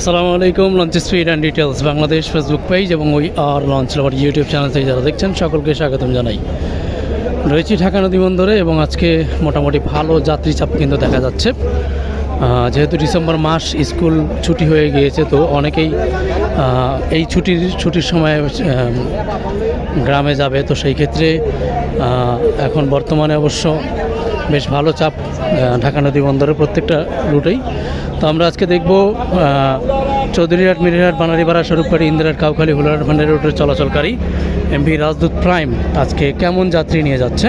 আসসালামু আলাইকুম launch speed and details Bangladesh Facebook page এবং ওই আর লঞ্চ আবার ইউটিউব চ্যানেল থেকে যারা দেখছেন, সকলকে স্বাগতম জানাই। রয়েছি ঢাকা নদী বন্দরে এবং আজকে মোটামুটি ভালো যাত্রী চাপ কিন্তু দেখা যাচ্ছে। যেহেতু ডিসেম্বর মাস, স্কুল ছুটি হয়ে গিয়েছে, তো অনেকেই এই ছুটির ছুটির সময় গ্রামে যাবে, তো সেই ক্ষেত্রে এখন বর্তমানে অবশ্য বেশ ভালো চাপ ঢাকা নদী বন্দরের প্রত্যেকটা রুটেই। তো আমরা আজকে দেখব চৌধুরীহাট, মিরিহাট, বানারীপাড়া, স্বরূপবাড়ি, ইন্দিরাট, কাউখালী হুলার ভান্ডারি রুটের চলাচলকারী এমভি রাজদূত প্রাইম আজকে কেমন যাত্রী নিয়ে যাচ্ছে?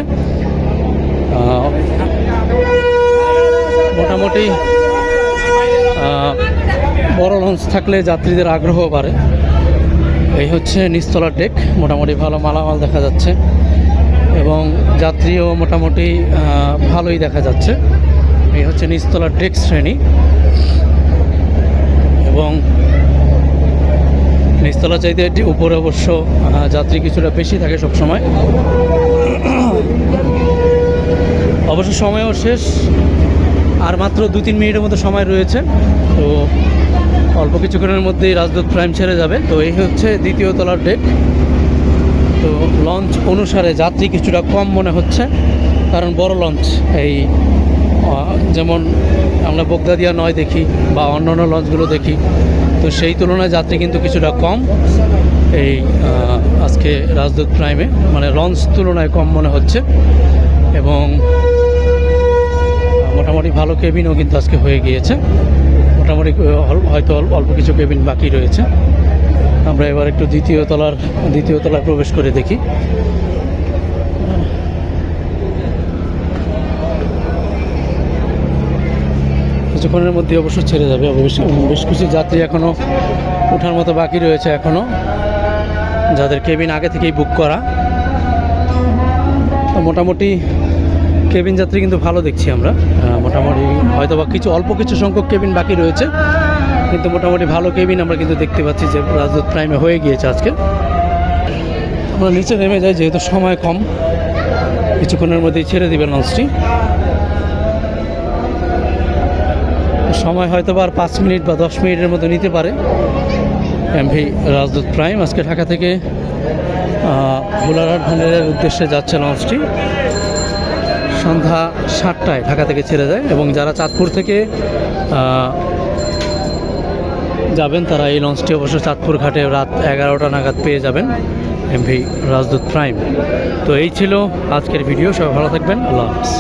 মোটামুটি বড় লঞ্চ থাকলে যাত্রীদের আগ্রহ বাড়ে। এই হচ্ছে নিচতলার ডেক, মোটামুটি ভালো মালামাল দেখা যাচ্ছে। এবং যাত্রীও মোটামুটি ভালোই দেখা যাচ্ছে। এই হচ্ছে নিচতলার ডেক শ্রেণি। এবং নিচতলা চাইতে এটি উপরে অবশ্য যাত্রী কিছুটা বেশি থাকে সবসময়। অবশ্য সময়ও শেষ, আর মাত্র দু তিন মিনিটের মতো সময় রয়েছে। তো অল্প কিছুক্ষণের মধ্যেই রাজদূত প্রাইম ছেড়ে যাবে। তো এই হচ্ছে দ্বিতীয় তলার ডেক। তো লঞ্চ অনুসারে যাত্রী কিছুটা কম মনে হচ্ছে, কারণ বড় লঞ্চ। এই যেমন আমরা বগদাদিয়া নয় দেখি বা অন্য অন্য লঞ্চগুলো দেখি, তো সেই তুলনায় যাত্রী কিন্তু কিছুটা কম। এই আজকে রাজদূত প্রাইমে মানে লঞ্চ তুলনায় কম মনে হচ্ছে এবং মোটামুটি ভালো কেবিনও কিন্তু আজকে হয়ে গিয়েছে। মোটামুটি হয়তো অল- অল্প কিছু কেবিন বাকি রয়েছে। আমরা এবার একটু দ্বিতীয় তলার, দ্বিতীয় তলায় প্রবেশ করে দেখি। কিছুক্ষণের মধ্যে অবশ্য ছেড়ে যাবে বেশ কিছু যাত্রী এখনও ওঠার মতো বাকি রয়েছে এখনও যাদের কেবিন আগে থেকেই বুক করা। তো মোটামুটি কেবিন যাত্রী কিন্তু ভালো দেখছি আমরা। মোটামুটি হয়তো বা কিছু, অল্প কিছু সংখ্যক কেবিন বাকি রয়েছে। কিন্তু মোটামুটি ভালো কেবিন আমরা কিন্তু দেখতে পাচ্ছি যে রাজদূত প্রাইমে হয়ে গিয়েছে আজকে। আমরা নিচে নেমে যাই, যেহেতু সময় কম, কিছুক্ষণের মধ্যেই ছেড়ে দিবেন লঞ্চটি সময় হয়তো আর পাঁচ মিনিট বা দশ মিনিটের মতো নিতে পারে। এমভি রাজদূত প্রাইম আজকে ঢাকা থেকে ভোলারহাট ভান্ডারের উদ্দেশ্যে যাচ্ছে লঞ্চটি সন্ধ্যা সাতটায় ঢাকা থেকে ছেড়ে যায় এবং যারা চাঁদপুর থেকে যাবেন, তারা এই লঞ্চটি অবশ্য চাঁদপুর ঘাটে রাত এগারোটা নাগাদ পেয়ে যাবেন, এমভি রাজদূত প্রাইম। তো এই ছিল আজকের ভিডিও, সবাই ভালো থাকবেন, আল্লাহ হাফিজ।